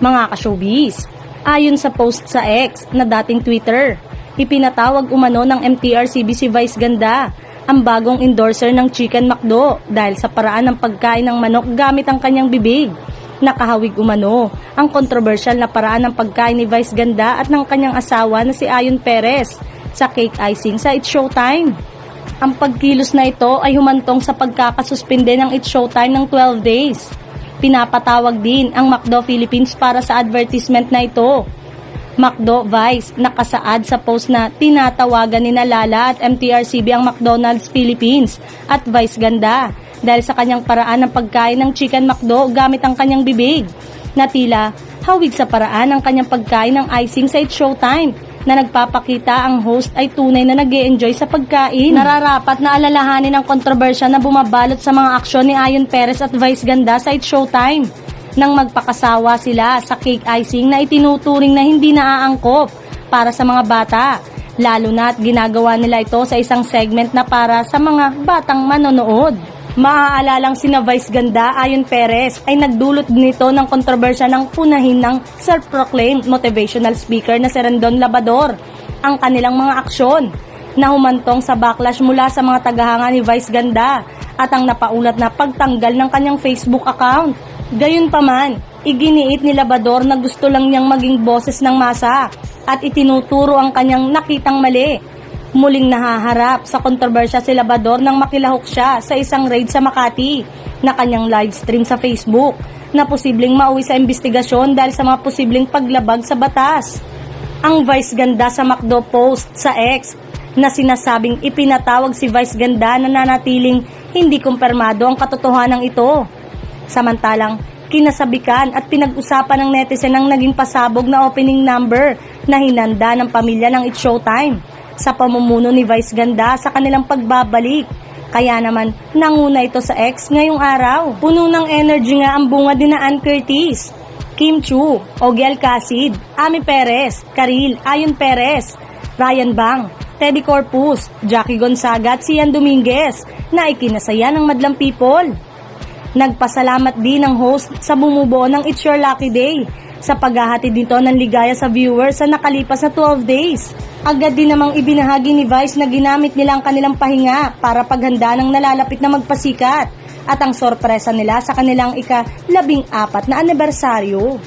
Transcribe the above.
Mga ka-showbiz, ayon sa post sa X na dating Twitter, ipinatawag umano ng MTRCB si Vice Ganda ang bagong endorser ng Chicken McDo dahil sa paraan ng pagkain ng manok gamit ang kanyang bibig. Nakahawig umano ang kontrobersyal na paraan ng pagkain ni Vice Ganda at ng kanyang asawa na si Ayon Perez sa cake icing sa It's Showtime. Ang pagkilos na ito ay humantong sa pagkakasuspinde ng It's Showtime ng 12 days. Pinapatawag din ang McDo Philippines para sa advertisement na ito. McDo Vice nakasaad sa post na tinatawagan ni Lala at MTRCB ang McDonald's Philippines at Vice Ganda dahil sa kanyang paraan ng pagkain ng Chicken McDo gamit ang kanyang bibig. Na tila hawig sa paraan ng kanyang pagkain ng icing sa Showtime na nagpapakita ang host ay tunay na nag enjoy sa pagkain. Nararapat na alalahanin ang kontrobersya na bumabalot sa mga aksyon ni Ayon Perez at Vice Ganda sa It's Showtime nang magpakasawa sila sa cake icing na itinuturing na hindi naaangkop para sa mga bata. Lalo na at ginagawa nila ito sa isang segment na para sa mga batang manonood. Maaalalang sina Vice Ganda Ayon Perez ay nagdulot nito ng kontrobersya ng punahin ng self-proclaimed motivational speaker na si Rendon Labador ang kanilang mga aksyon na humantong sa backlash mula sa mga tagahanga ni Vice Ganda at ang napaulat na pagtanggal ng kanyang Facebook account. Gayunpaman, iginiit ni Labador na gusto lang niyang maging boses ng masa at itinuturo ang kanyang nakitang mali muling nahaharap sa kontrobersya si Labador nang makilahok siya sa isang raid sa Makati na kanyang live stream sa Facebook na posibleng mauwi sa investigasyon dahil sa mga posibleng paglabag sa batas. Ang Vice Ganda sa McDo post sa X na sinasabing ipinatawag si Vice Ganda na nanatiling hindi kumpirmado ang katotohanan ito. Samantalang, kinasabikan at pinag-usapan ng netizen ang naging pasabog na opening number na hinanda ng pamilya ng It's Showtime sa pamumuno ni Vice Ganda sa kanilang pagbabalik. Kaya naman, nanguna ito sa ex ngayong araw. Puno ng energy nga ang bunga din na Ann Curtis, Kim Chu, Ogie Alcacid, Ami Perez, Karil, Ayon Perez, Ryan Bang, Teddy Corpus, Jackie Gonzaga at Sian Dominguez na ikinasaya ng madlang people. Nagpasalamat din ang host sa bumubuo ng It's Your Lucky Day sa paghahatid nito ng ligaya sa viewers sa nakalipas na 12 days. Agad din namang ibinahagi ni Vice na ginamit nila ang kanilang pahinga para paghanda ng nalalapit na magpasikat at ang sorpresa nila sa kanilang ika-labing apat na anibersaryo.